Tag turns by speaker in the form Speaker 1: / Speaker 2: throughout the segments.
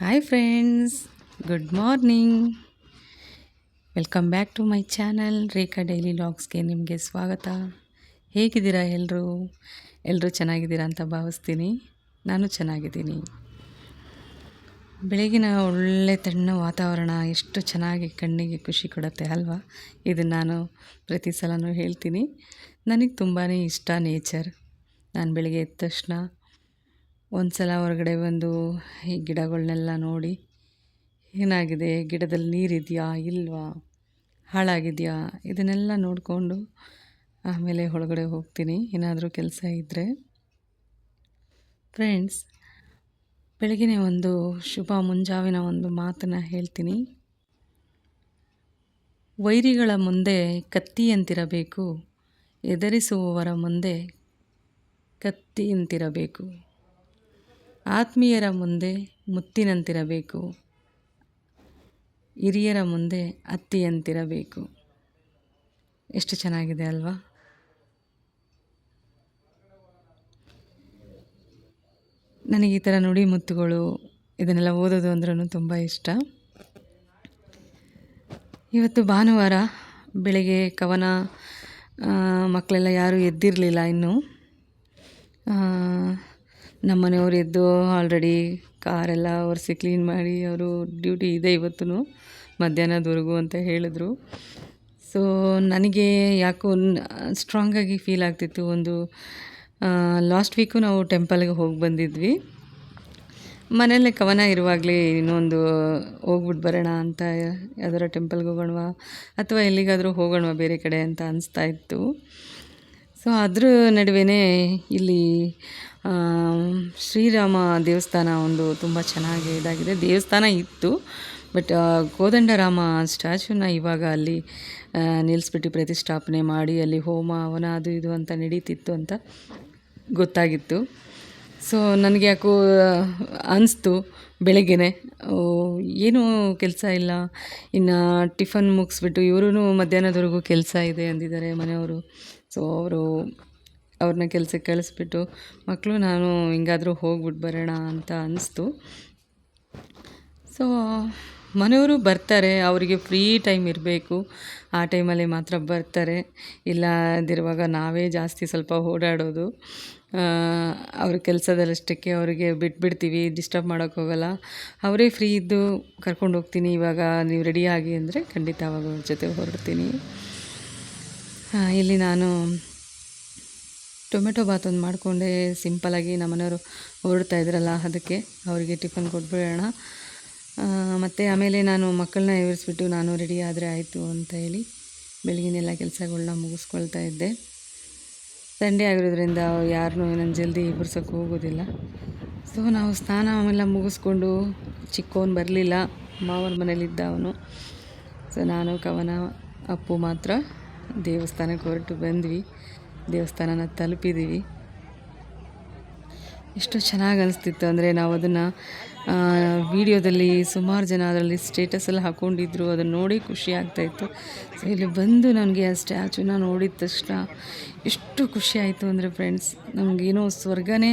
Speaker 1: Hi friends good morning welcome back to my channel Rekha daily ಲಾಗ್ಸ್ಗೆ ನಿಮಗೆ ಸ್ವಾಗತ. ಹೇಗಿದ್ದೀರಾ ಎಲ್ಲರೂ ಎಲ್ಲರೂ ಚೆನ್ನಾಗಿದ್ದೀರಾ ಅಂತ ಭಾವಿಸ್ತೀನಿ. ನಾನು ಚೆನ್ನಾಗಿದ್ದೀನಿ. ಬೆಳಗಿನ ಒಳ್ಳೆ ತಣ್ಣ ವಾತಾವರಣ ಎಷ್ಟು ಚೆನ್ನಾಗಿ ಕಣ್ಣಿಗೆ ಖುಷಿ ಕೊಡುತ್ತೆ ಅಲ್ವಾ? ಇದು ನಾನು ಪ್ರತಿ ಸಲನೂ ಹೇಳ್ತೀನಿ. ನನಗೆ ತುಂಬಾ ಇಷ್ಟ ನೇಚರ್ ನಾನು ಬೆಳಗ್ಗೆ ಎದ್ದ ತಕ್ಷಣ ಒಂದು ಸಲ ಹೊರಗಡೆ ಬಂದು ಈ ಗಿಡಗಳನ್ನೆಲ್ಲ ನೋಡಿ, ಏನಾಗಿದೆ? ಗಿಡದಲ್ಲಿ ನೀರಿದೆಯಾ? ಇಲ್ವಾ? ಹಾಳಾಗಿದೆಯಾ? ಇದನ್ನೆಲ್ಲ ನೋಡಿಕೊಂಡು ಆಮೇಲೆ ಒಳಗಡೆ ಹೋಗ್ತೀನಿ. ಏನಾದರೂ ಕೆಲಸ ಇದ್ದರೆ ಫ್ರೆಂಡ್ಸ್ ಬೆಳಗಿನ ಒಂದು ಶುಭ ಮುಂಜಾವಿನ ಒಂದು ಮಾತನ್ನು ಹೇಳ್ತೀನಿ. ವೈರಿಗಳ ಮುಂದೆ ಕತ್ತಿಯಂತಿರಬೇಕು ಎದುರಿಸುವವರ ಮುಂದೆ ಕತ್ತಿಯಂತಿರಬೇಕು ಆತ್ಮೀಯರ ಮುಂದೆ ಮುತ್ತಿನಂತಿರಬೇಕು. ಹಿರಿಯರ ಮುಂದೆ ಅತ್ತಿಯಂತಿರಬೇಕು. ಎಷ್ಟು ಚೆನ್ನಾಗಿದೆ ಅಲ್ವಾ? ನನಗೆ ಈ ಥರ ನುಡಿ ಮುತ್ತುಗಳು, ಇದನ್ನೆಲ್ಲ ಓದೋದು ಅಂದ್ರೂ ತುಂಬ ಇಷ್ಟ. ಇವತ್ತು ಭಾನುವಾರ ಬೆಳಿಗ್ಗೆ ಕವನ ಮಕ್ಕಳೆಲ್ಲ ಯಾರೂ ಎದ್ದಿರಲಿಲ್ಲ ಇನ್ನೂ. ನಮ್ಮ ಮನೆಯವ್ರು ಎದ್ದು ಆಲ್ರೆಡಿ ಕಾರೆಲ್ಲ ಒರೆಸಿ ಕ್ಲೀನ್ ಮಾಡಿ ಅವರು ಡ್ಯೂಟಿ ಇದೆ ಇವತ್ತು ಮಧ್ಯಾಹ್ನದವರೆಗೂ ಅಂತ ಹೇಳಿದ್ರು. ಸೊ ನನಗೆ ಯಾಕೋ ಸ್ಟ್ರಾಂಗಾಗಿ ಫೀಲ್ ಆಗ್ತಿತ್ತು ಒಂದು ಲಾಸ್ಟ್ ವೀಕು ನಾವು ಟೆಂಪಲ್ಗೆ ಹೋಗಿ ಬಂದಿದ್ವಿ. ಮನೆಯಲ್ಲೇ ಕವನ ಇರುವಾಗಲೇ ಇನ್ನೊಂದು ಹೋಗ್ಬಿಟ್ಟು ಬರೋಣ ಅಂತ ಯಾವ್ದಾರ ಟೆಂಪಲ್ಗೆ ಹೋಗೋಣವಾ, ಅಥವಾ ಎಲ್ಲಿಗಾದರೂ ಹೋಗೋಣವಾ ಬೇರೆ ಕಡೆ ಅಂತ ಅನಿಸ್ತಾ ಇತ್ತು. ಸೊ ಅದ್ರ ನಡುವೆ ಇಲ್ಲಿ ಶ್ರೀರಾಮ ದೇವಸ್ಥಾನ ಒಂದು ತುಂಬ ಚೆನ್ನಾಗಿ ಇದಾಗಿದೆ. ದೇವಸ್ಥಾನ ಇತ್ತು, ಬಟ್ ಕೋದಂಡರಾಮ ಸ್ಟ್ಯಾಚ್ಯೂನ ಇವಾಗ ಅಲ್ಲಿ ನಿಲ್ಲಿಸ್ಬಿಟ್ಟು ಪ್ರತಿಷ್ಠಾಪನೆ ಮಾಡಿ, ಅಲ್ಲಿ ಹೋಮ, ಅವನ ಅದು ಇದು ಅಂತ ನಡೀತಿತ್ತು ಅಂತ ಗೊತ್ತಾಗಿತ್ತು. ಸೊ ನನಗೆ ಯಾಕೋ ಅನಿಸ್ತು ಬೆಳಗ್ಗೆನೆ. ಏನು ಕೆಲಸ ಇಲ್ಲ. ಇನ್ನು ಟಿಫನ್ ಮುಗಿಸ್ಬಿಟ್ಟು ಇವರು ಮಧ್ಯಾಹ್ನದವರೆಗೂ ಕೆಲಸ ಇದೆ ಅಂದಿದ್ದಾರೆ ಮನೆಯವರು. ಸೊ ಅವರು ಅವ್ರನ್ನ ಕೆಲಸಕ್ಕೆ ಕಳಿಸ್ಬಿಟ್ಟು ಮಕ್ಕಳು ನಾನು ಹಿಂಗಾದರೂ ಹೋಗ್ಬಿಟ್ಟು ಬರೋಣ ಅಂತ ಅನಿಸ್ತು. ಸೊ ಮನೆಯವರು ಬರ್ತಾರೆ, ಅವರಿಗೆ ಫ್ರೀ ಟೈಮ್ ಇರಬೇಕು. ಆ ಟೈಮಲ್ಲಿ ಮಾತ್ರ ಬರ್ತಾರೆ. ಇಲ್ಲದಿರುವಾಗ ನಾವೇ ಜಾಸ್ತಿ ಸ್ವಲ್ಪ ಓಡಾಡೋದು. ಅವ್ರ ಕೆಲಸದಲ್ಲಷ್ಟಕ್ಕೆ ಅವರಿಗೆ ಬಿಟ್ಬಿಡ್ತೀವಿ ಡಿಸ್ಟರ್ಬ್ ಮಾಡೋಕ್ಕೋಗಲ್ಲ ಅವರೇ ಫ್ರೀ ಇದ್ದು ಕರ್ಕೊಂಡು ಹೋಗ್ತೀನಿ. ಇವಾಗ ನೀವು ರೆಡಿ ಆಗಿ ಅಂದರೆ ಖಂಡಿತ ಅವಾಗ ಅವ್ರ ಜೊತೆ ಹೊರಡ್ತೀನಿ. ಇಲ್ಲಿ ನಾನು ಟೊಮೆಟೊ ಬಾತ್ ಒಂದು ಮಾಡಿಕೊಂಡೆ. ಸಿಂಪಲಾಗಿ ನಮ್ಮನೆಯವರು ಹೊರಡ್ತಾ ಇದ್ರಲ್ಲ, ಅದಕ್ಕೆ ಅವರಿಗೆ ಟಿಫನ್ ಕೊಟ್ಬಿಡೋಣ. ಮತ್ತು ಆಮೇಲೆ ನಾನು ಮಕ್ಕಳನ್ನ ಎವರಿಸ್ಬಿಟ್ಟು ನಾನು ರೆಡಿ ಆದರೆ ಆಯಿತು ಅಂತ ಹೇಳಿ ಬೆಳಗಿನೆಲ್ಲ ಕೆಲಸಗಳನ್ನ ಮುಗಿಸ್ಕೊಳ್ತಾ ಇದ್ದೆ. ಸಂಡೇ ಆಗಿರೋದ್ರಿಂದ ಯಾರನ್ನೂ ನಾನು ಜಲ್ದಿ ಇಬ್ಬರ್ಸೋಕ್ಕೆ ಹೋಗೋದಿಲ್ಲ. ಸೊ ನಾವು ಸ್ನಾನ ಆಮೇಲೆ ಮುಗಿಸ್ಕೊಂಡು ಚಿಕ್ಕವನು ಬರಲಿಲ್ಲ. ಮಾವನ ಮನೇಲಿದ್ದ ಅವನು. ಸೊ ನಾನು, ಕವನ, ಅಪ್ಪು ಮಾತ್ರ ದೇವಸ್ಥಾನಕ್ಕೆ ಹೊರಟು ಬಂದ್ವಿ. ದೇವಸ್ಥಾನನ ತಲುಪಿದ್ದೀವಿ ಎಷ್ಟು ಚೆನ್ನಾಗಿ ಅನಿಸ್ತಿತ್ತು ಅಂದರೆ ನಾವು ಅದನ್ನು ವಿಡಿಯೋದಲ್ಲಿ ಸುಮಾರು ಜನ ಅದರಲ್ಲಿ ಸ್ಟೇಟಸಲ್ಲಿ ಹಾಕ್ಕೊಂಡಿದ್ರು ಅದನ್ನು ನೋಡಿ ಖುಷಿ ಆಗ್ತಾಯಿತ್ತು ಸೊ ಇಲ್ಲಿ ಬಂದು ನನಗೆ ಆ ಸ್ಟ್ಯಾಚುನ ನೋಡಿದ ತಕ್ಷಣ ಎಷ್ಟು ಖುಷಿ ಆಯಿತು ಅಂದರೆ ಫ್ರೆಂಡ್ಸ್ ನಮಗೇನೋ ಸ್ವರ್ಗನೇ,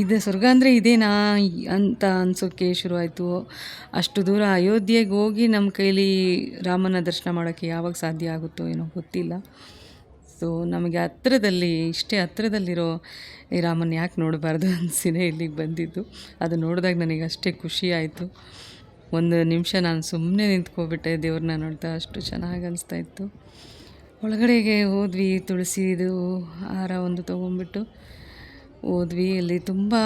Speaker 1: ಇದೆ ಸ್ವರ್ಗ ಅಂದರೆ ಇದೇನಾ ಅಂತ ಅನಿಸೋಕ್ಕೆ ಶುರುವಾಯಿತು ಅಷ್ಟು ದೂರ ಅಯೋಧ್ಯೆಗೆ ಹೋಗಿ ನಮ್ಮ ಕೈಲಿ ರಾಮನ ದರ್ಶನ ಮಾಡೋಕ್ಕೆ ಯಾವಾಗ ಸಾಧ್ಯ ಆಗುತ್ತೋ ಏನೋ ಗೊತ್ತಿಲ್ಲ. ಸೊ ನಮಗೆ ಹತ್ರದಲ್ಲಿ, ಇಷ್ಟೇ ಹತ್ರದಲ್ಲಿರೋ ಈ ರಾಮನ್ ಯಾಕೆ ನೋಡಬಾರ್ದು ಅನಿಸಿನೇ ಇಲ್ಲಿಗೆ ಬಂದಿದ್ದು. ಅದು ನೋಡಿದಾಗ ನನಗೆ ಅಷ್ಟೇ ಖುಷಿ ಆಯಿತು. ಒಂದು ನಿಮಿಷ ನಾನು ಸುಮ್ಮನೆ ನಿಂತ್ಕೊಬಿಟ್ಟೆ, ದೇವ್ರನ್ನ ನೋಡ್ತಾ ಅಷ್ಟು ಚೆನ್ನಾಗಿ ಅನಿಸ್ತಾ ಇತ್ತು. ಒಳಗಡೆಗೆ ಹೋದ್ವಿ ತುಳಸಿದು ಹಾರ ಒಂದು ತೊಗೊಂಡ್ಬಿಟ್ಟು ಹೋದ್ವಿ. ಅಲ್ಲಿ ತುಂಬಾ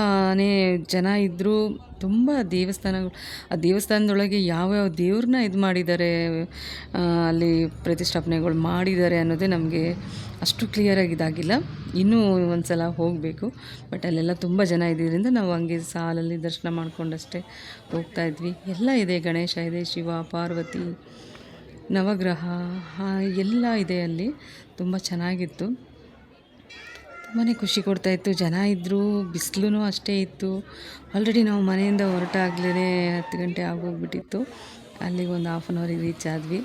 Speaker 1: ಜನ ಇದ್ದರು ತುಂಬ ದೇವಸ್ಥಾನಗಳು, ಆ ದೇವಸ್ಥಾನದೊಳಗೆ ಯಾವ್ಯಾವ ದೇವ್ರನ್ನ ಇದು ಮಾಡಿದ್ದಾರೆ ಅಲ್ಲಿ ಪ್ರತಿಷ್ಠಾಪನೆಗಳು ಮಾಡಿದ್ದಾರೆ ಅನ್ನೋದೇ ನಮಗೆ ಅಷ್ಟು ಕ್ಲಿಯರಾಗಿ ಇದಾಗಿಲ್ಲ. ಇನ್ನೂ ಒಂದು ಸಲ ಹೋಗಬೇಕು. ಬಟ್ ಅಲ್ಲೆಲ್ಲ ತುಂಬ ಜನ ಇದ್ದಿದ್ದರಿಂದ ನಾವು ಹಂಗೆ ಸಾಲಲ್ಲಿ ದರ್ಶನ ಮಾಡ್ಕೊಂಡಷ್ಟೇ ಹೋಗ್ತಾ ಇದ್ವಿ. ಎಲ್ಲ ಇದೆ. ಗಣೇಶ ಇದೆ, ಶಿವ, ಪಾರ್ವತಿ, ನವಗ್ರಹ ಎಲ್ಲ ಇದೆ ಅಲ್ಲಿ. ತುಂಬ ಚೆನ್ನಾಗಿತ್ತು. ತುಂಬಾ ಖುಷಿ ಕೊಡ್ತಾಯಿತ್ತು ಜನ ಇದ್ದರು ಬಿಸಿಲೂ ಅಷ್ಟೇ ಇತ್ತು. ಆಲ್ರೆಡಿ ನಾವು ಮನೆಯಿಂದ ಹೊರಟಾಗ್ಲೇ ಹತ್ತು ಗಂಟೆ ಆಗೋಗ್ಬಿಟ್ಟಿತ್ತು. ಅಲ್ಲಿಗೆ ಒಂದು ಹಾಫ್ ಆನ್ ಅವರಿಗೆ ರೀಚ್ ಆದ್ವಿ.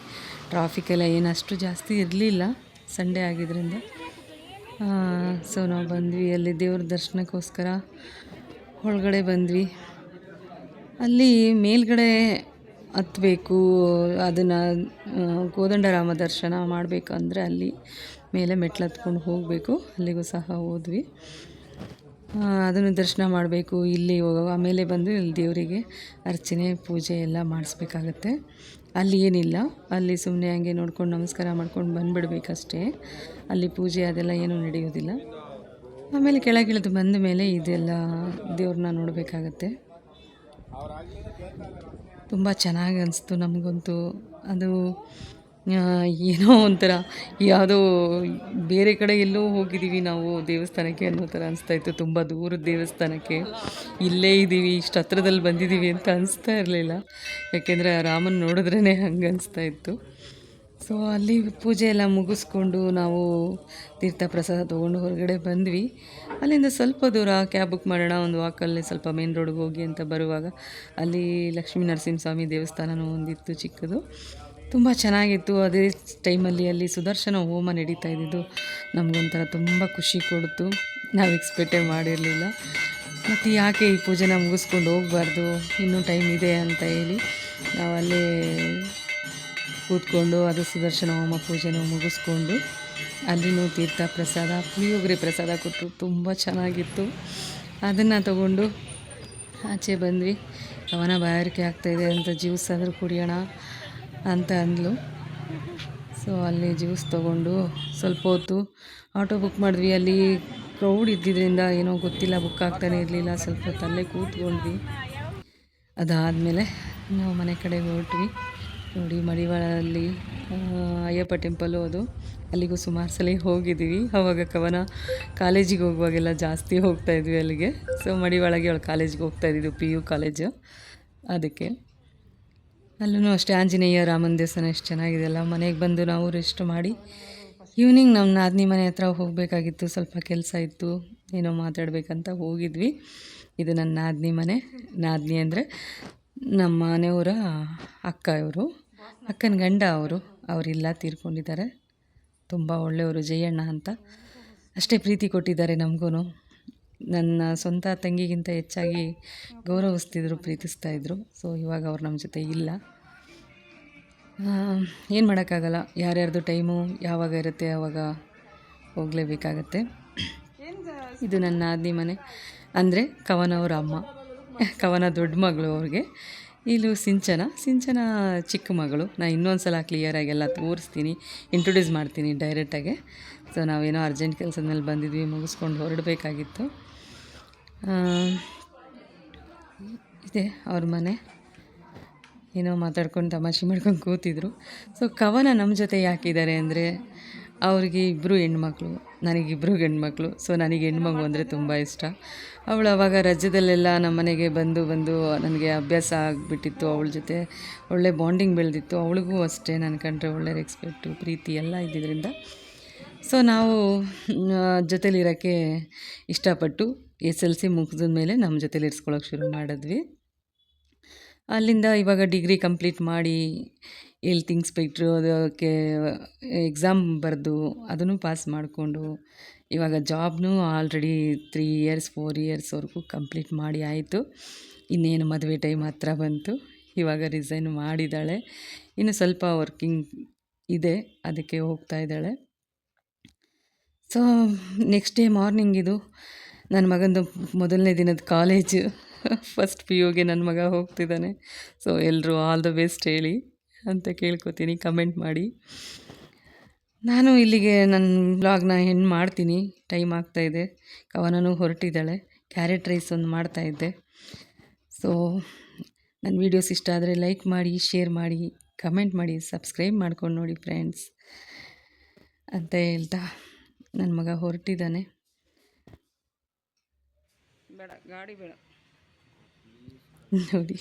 Speaker 1: ಟ್ರಾಫಿಕ್ ಎಲ್ಲ ಏನು ಅಷ್ಟು ಜಾಸ್ತಿ ಇರಲಿಲ್ಲ ಸಂಡೇ ಆಗಿದ್ದರಿಂದ ಸೊ ನಾವು ಬಂದ್ವಿ. ಅಲ್ಲಿ ದೇವ್ರ ದರ್ಶನಕ್ಕೋಸ್ಕರ ಒಳಗಡೆ ಬಂದ್ವಿ. ಅಲ್ಲಿ ಮೇಲ್ಗಡೆ ಹತ್ತಬೇಕು ಅದನ್ನು ಕೋದಂಡರಾಮ ದರ್ಶನ ಮಾಡಬೇಕಂದ್ರೆ ಅಲ್ಲಿ ಮೇಲೆ ಮೆಟ್ಲು ಹತ್ಕೊಂಡು ಹೋಗಬೇಕು. ಅಲ್ಲಿಗೂ ಸಹ ಹೋದ್ವಿ. ಅದನ್ನು ದರ್ಶನ ಮಾಡಬೇಕು. ಇಲ್ಲಿ ಹೋಗೋ- ಆಮೇಲೆ ಬಂದು ಇಲ್ಲಿ ದೇವರಿಗೆ ಅರ್ಚನೆ, ಪೂಜೆ ಎಲ್ಲ ಮಾಡಿಸ್ಬೇಕಾಗತ್ತೆ. ಅಲ್ಲಿ ಏನಿಲ್ಲ. ಅಲ್ಲಿ ಸುಮ್ಮನೆ ಹಂಗೆ ನೋಡ್ಕೊಂಡು ನಮಸ್ಕಾರ ಮಾಡ್ಕೊಂಡು ಬಂದುಬಿಡ್ಬೇಕಷ್ಟೇ. ಅಲ್ಲಿ ಪೂಜೆ ಅದೆಲ್ಲ ಏನೂ ನಡೆಯೋದಿಲ್ಲ. ಆಮೇಲೆ ಕೆಳಗಿಳಿದು ಬಂದ ಮೇಲೆ ಇದೆಲ್ಲ ದೇವ್ರನ್ನ ನೋಡಬೇಕಾಗತ್ತೆ. ತುಂಬ ಚೆನ್ನಾಗಿ ಅನಿಸ್ತು ನಮಗಂತೂ. ಅದು ಏನೋ ಒಂಥರ ಯಾವುದೋ ಬೇರೆ ಕಡೆ ಎಲ್ಲೋ ಹೋಗಿದ್ದೀವಿ ನಾವು ದೇವಸ್ಥಾನಕ್ಕೆ ಅನ್ನೋ ಥರ ಅನಿಸ್ತಾ ಇತ್ತು. ತುಂಬ ದೂರದ ದೇವಸ್ಥಾನಕ್ಕೆ. ಇಲ್ಲೇ ಇದ್ದೀವಿ, ಇಷ್ಟು ಹತ್ರದಲ್ಲಿ ಬಂದಿದ್ದೀವಿ ಅಂತ ಅನಿಸ್ತಾ ಇರಲಿಲ್ಲ. ಯಾಕೆಂದರೆ ಆ ರಾಮನ ನೋಡಿದ್ರೇ ಹಂಗೆ ಅನಿಸ್ತಾ ಇತ್ತು. ಸೊ ಅಲ್ಲಿ ಪೂಜೆ ಎಲ್ಲ ಮುಗಿಸ್ಕೊಂಡು ನಾವು ತೀರ್ಥ ಪ್ರಸಾದ ತೊಗೊಂಡು ಹೊರಗಡೆ ಬಂದ್ವಿ. ಅಲ್ಲಿಂದ ಸ್ವಲ್ಪ ದೂರ ಕ್ಯಾಬ್ ಬುಕ್ ಮಾಡೋಣ, ಒಂದು ವಾಕಲ್ಲಿ ಸ್ವಲ್ಪ ಮೇನ್ ರೋಡ್ಗೆ ಹೋಗಿ ಅಂತ ಬರುವಾಗ ಅಲ್ಲಿ ಲಕ್ಷ್ಮೀ ನರಸಿಂಹಸ್ವಾಮಿ ದೇವಸ್ಥಾನನೂ ಒಂದಿತ್ತು ಚಿಕ್ಕದು. ತುಂಬ ಚೆನ್ನಾಗಿತ್ತು. ಅದೇ ಟೈಮಲ್ಲಿ ಅಲ್ಲಿ ಸುದರ್ಶನ ಹೋಮ ನಡೀತಾ ಇದ್ದಿದ್ದು ನಮಗೊಂಥರ ತುಂಬ ಖುಷಿ ಕೊಡ್ತು. ನಾವು ಎಕ್ಸ್ಪೆಕ್ಟೇ ಮಾಡಿರಲಿಲ್ಲ. ಮತ್ತು ಯಾಕೆ ಈ ಪೂಜೆನ ಮುಗಿಸ್ಕೊಂಡು ಹೋಗಬಾರ್ದು? ಇನ್ನೂ ಟೈಮ್ ಇದೆ ಅಂತ ಹೇಳಿ ನಾವು ಅಲ್ಲೇ ಕೂತ್ಕೊಂಡು ಅದು ಸುದರ್ಶನ ಹೋಮ ಪೂಜೆನ ಮುಗಿಸ್ಕೊಂಡು ಅಲ್ಲಿನೂ ತೀರ್ಥ ಪ್ರಸಾದ ಪುಳಿಯೋಗರೆ ಪ್ರಸಾದ ಕೊಟ್ಟರು ತುಂಬ ಚೆನ್ನಾಗಿತ್ತು. ಅದನ್ನು ತಗೊಂಡು ಆಚೆ ಬಂದ್ವಿ. ಅವನ ಬಾಯಾರಿಕೆ ಆಗ್ತಾಯಿದೆ ಅಂತ ಜ್ಯೂಸ್ ಆದರೂ ಕುಡಿಯೋಣ ಅಂತ ಅಂದ್ಲು. ಸೊ ಅಲ್ಲಿ ಜ್ಯೂಸ್ ತೊಗೊಂಡು ಸ್ವಲ್ಪ ಹೊತ್ತು ಆಟೋ ಬುಕ್ ಮಾಡಿದ್ವಿ. ಅಲ್ಲಿ ಕ್ರೌಡ್ ಇದ್ದಿದ್ದರಿಂದ ಏನೋ ಗೊತ್ತಿಲ್ಲ ಬುಕ್ ಆಗ್ತಾನೆ ಇರಲಿಲ್ಲ. ಸ್ವಲ್ಪ ಅಲ್ಲೇ ಕೂತ್ಕೊಂಡ್ವಿ. ಅದಾದಮೇಲೆ ನಾವು ಮನೆ ಕಡೆ ಹೊರಟ್ವಿ. ನೋಡಿ, ಮಡಿವಾಳಲ್ಲಿ ಅಯ್ಯಪ್ಪ ಟೆಂಪಲ್ಲು ಅದು. ಅಲ್ಲಿಗೂ ಸುಮಾರು ಸಲ ಹೋಗಿದ್ದೀವಿ. ಅವಾಗ ಕವನ ಕಾಲೇಜಿಗೆ ಹೋಗುವಾಗೆಲ್ಲ ಜಾಸ್ತಿ ಹೋಗ್ತಾಯಿದ್ವಿ ಅಲ್ಲಿಗೆ. ಸೊ ಮಡಿವಾಳಗೆ ಅವಳು ಕಾಲೇಜಿಗೆ ಹೋಗ್ತಾ ಪಿ ಯು ಕಾಲೇಜು ಅದಕ್ಕೆ ಅಲ್ಲೂ ಅಷ್ಟೇ ಆಂಜನೇಯ ರಾಮನ ದೇವಸ್ಥಾನ ಎಷ್ಟು ಚೆನ್ನಾಗಿದೆಯಲ್ಲ ಮನೆಗೆ ಬಂದು ನಾವು ರೆಸ್ಟ್ ಮಾಡಿ ಈವ್ನಿಂಗ್ ನಮ್ಮ ನಾದಿನಿ ಮನೆ ಹತ್ರ ಹೋಗಬೇಕಾಗಿತ್ತು. ಸ್ವಲ್ಪ ಕೆಲಸ ಇತ್ತು. ಏನೋ ಮಾತಾಡಬೇಕಂತ ಹೋಗಿದ್ವಿ. ಇದು ನನ್ನ ನಾದಿನಿ ಮನೆ. ನಾದಿನಿ ಅಂದರೆ ನಮ್ಮ ಮನೆಯವರ ಅಕ್ಕ ಇವರು. ಅಕ್ಕನ ಗಂಡ ಅವರು. ಅವರಿಲ್ಲ ತೀರ್ಕೊಂಡಿದ್ದಾರೆ. ತುಂಬ ಒಳ್ಳೆಯವರು. ಜಯಣ್ಣ ಅಂತ. ಅಷ್ಟೇ ಪ್ರೀತಿ ಕೊಟ್ಟಿದ್ದಾರೆ ನಮಗೂ ನನ್ನ ಸ್ವಂತ ತಂಗಿಗಿಂತ ಹೆಚ್ಚಾಗಿ ಗೌರವಿಸ್ತಿದ್ರು ಪ್ರೀತಿಸ್ತಾ ಇದ್ರು ಸೊ ಇವಾಗ ಅವ್ರು ನಮ್ಮ ಜೊತೆ ಇಲ್ಲ. ಏನು ಮಾಡೋಕ್ಕಾಗಲ್ಲ. ಯಾರ್ಯಾರ್ದು ಟೈಮು ಯಾವಾಗ ಇರುತ್ತೆ ಆವಾಗ ಹೋಗಲೇಬೇಕಾಗತ್ತೆ. ಇದು ನನ್ನ ಆದಿ ಮನೆ. ಅಂದರೆ ಕವನ ಅವರ ಅಮ್ಮ. ಕವನ ದೊಡ್ಡ ಮಗಳು ಅವ್ರಿಗೆ. ಇಲ್ಲೂ ಸಿಂಚನ. ಸಿಂಚನ ಚಿಕ್ಕ ಮಗಳು. ನಾನು ಇನ್ನೊಂದು ಸಲ ಕ್ಲಿಯರಾಗಿ ಎಲ್ಲ ತೋರಿಸ್ತೀನಿ. ಇಂಟ್ರೊಡ್ಯೂಸ್ ಮಾಡ್ತೀನಿ ಡೈರೆಕ್ಟಾಗೆ ಸೊ ನಾವೇನೋ ಅರ್ಜೆಂಟ್ ಕೆಲಸದ ಮೇಲೆ ಬಂದಿದ್ವಿ, ಮುಗಿಸ್ಕೊಂಡು ಹೊರಡಬೇಕಾಗಿತ್ತು. ಇದೆ ಅವ್ರ ಮನೆ. ಏನೋ ಮಾತಾಡ್ಕೊಂಡು ತಮಾಷೆ ಮಾಡ್ಕೊಂಡು ಕೂತಿದ್ರು. ಸೊ ಕವನ ನಮ್ಮ ಜೊತೆ ಯಾಕಿದ್ದಾರೆ ಅಂದರೆ, ಅವ್ರಿಗೆ ಇಬ್ಬರು ಹೆಣ್ಮಕ್ಳು ನನಗಿಬ್ಬರು ಗಂಡ್ಮಕ್ಳು. ಸೊ ನನಗೆ ಹೆಣ್ಮಗು ಅಂದರೆ ತುಂಬ ಇಷ್ಟ. ಅವಳು ಅವಾಗ ರಜದಲ್ಲೆಲ್ಲ ನಮ್ಮ ಮನೆಗೆ ಬಂದು ಬಂದು ನನಗೆ ಅಭ್ಯಾಸ ಆಗಿಬಿಟ್ಟಿತ್ತು. ಅವಳ ಜೊತೆ ಒಳ್ಳೆ ಬಾಂಡಿಂಗ್ ಬೆಳೆದಿತ್ತು. ಅವಳಿಗೂ ಅಷ್ಟೇ ನನ್ನ ಕಂಡ್ರೆ ಒಳ್ಳೆ ರೆಸ್ಪೆಕ್ಟು ಪ್ರೀತಿ ಎಲ್ಲ ಇದ್ದಿದ್ದರಿಂದ ಸೊ ನಾವು ಜೊತೇಲಿರೋಕ್ಕೆ ಇಷ್ಟಪಟ್ಟು ಎಸ್ ಎಲ್ ಸಿ ಮುಗಿದ ಮೇಲೆ ನಮ್ಮ ಜೊತೇಲಿ ಇರಿಸ್ಕೊಳ್ಳೋಕೆ ಶುರು ಮಾಡಿದ್ವಿ. ಅಲ್ಲಿಂದ ಇವಾಗ ಡಿಗ್ರಿ ಕಂಪ್ಲೀಟ್ ಮಾಡಿ ಎಲ್ಲಿ ಥಿಂಗ್ಸ್ ಬಿಟ್ಟರು ಅದಕ್ಕೆ ಎಕ್ಸಾಮ್ ಬರೆದು ಅದನ್ನು ಪಾಸ್ ಮಾಡಿಕೊಂಡು ಇವಾಗ ಜಾಬ್ನೂ ಆಲ್ರೆಡಿ ತ್ರೀ ಇಯರ್ಸ್, ಫೋರ್ ಇಯರ್ಸ್ವರೆಗೂ ಕಂಪ್ಲೀಟ್ ಮಾಡಿ ಆಯಿತು. ಇನ್ನೇನು ಮದುವೆ ಟೈಮ್ ಹತ್ರ ಬಂತು. ಇವಾಗ ರಿಸೈನ್ ಮಾಡಿದ್ದಾಳೆ. ಇನ್ನು ಸ್ವಲ್ಪ ವರ್ಕಿಂಗ್ ಇದೆ, ಅದಕ್ಕೆ ಹೋಗ್ತಾ ಇದ್ದಾಳೆ. ಸೊ, ನೆಕ್ಸ್ಟ್ ಡೇ ಮಾರ್ನಿಂಗ್ ಇದು ನನ್ನ ಮಗಂದು ಮೊದಲನೇ ದಿನದ ಕಾಲೇಜು. ಫಸ್ಟ್ ಪಿ ಯುಗೆ ನನ್ನ ಮಗ ಹೋಗ್ತಿದ್ದಾನೆ. ಸೊ ಎಲ್ಲರೂ ಆಲ್ ದ ಬೆಸ್ಟ್ ಹೇಳಿ ಅಂತ ಕೇಳ್ಕೊತೀನಿ ಕಮೆಂಟ್ ಮಾಡಿ. ನಾನು ಇಲ್ಲಿಗೆ ನನ್ನ ಬ್ಲಾಗ್ನ ಹೆಣ್ಣು ಮಾಡ್ತೀನಿ. ಟೈಮ್ ಆಗ್ತಾಯಿದೆ ಕವನನೂ ಹೊರಟಿದ್ದಾಳೆ. ಕ್ಯಾರೆಟ್ ರೈಸ್ ಒಂದು ಮಾಡ್ತಾಯಿದ್ದೆ ಸೊ ನನ್ನ ವೀಡಿಯೋಸ್ ಇಷ್ಟ ಆದರೆ ಲೈಕ್ ಮಾಡಿ ಶೇರ್ ಮಾಡಿ ಕಮೆಂಟ್ ಮಾಡಿ ಸಬ್ಸ್ಕ್ರೈಬ್ ಮಾಡ್ಕೊಂಡು ನೋಡಿ ಫ್ರೆಂಡ್ಸ್ ಅಂತ ಹೇಳ್ತಾ ನನ್ನ ಮಗ ಹೊರಟಿದ್ದಾನೆ. ಬೇಡ ಗಾಡಿ ಬೇಡ. ನೋಡಿ.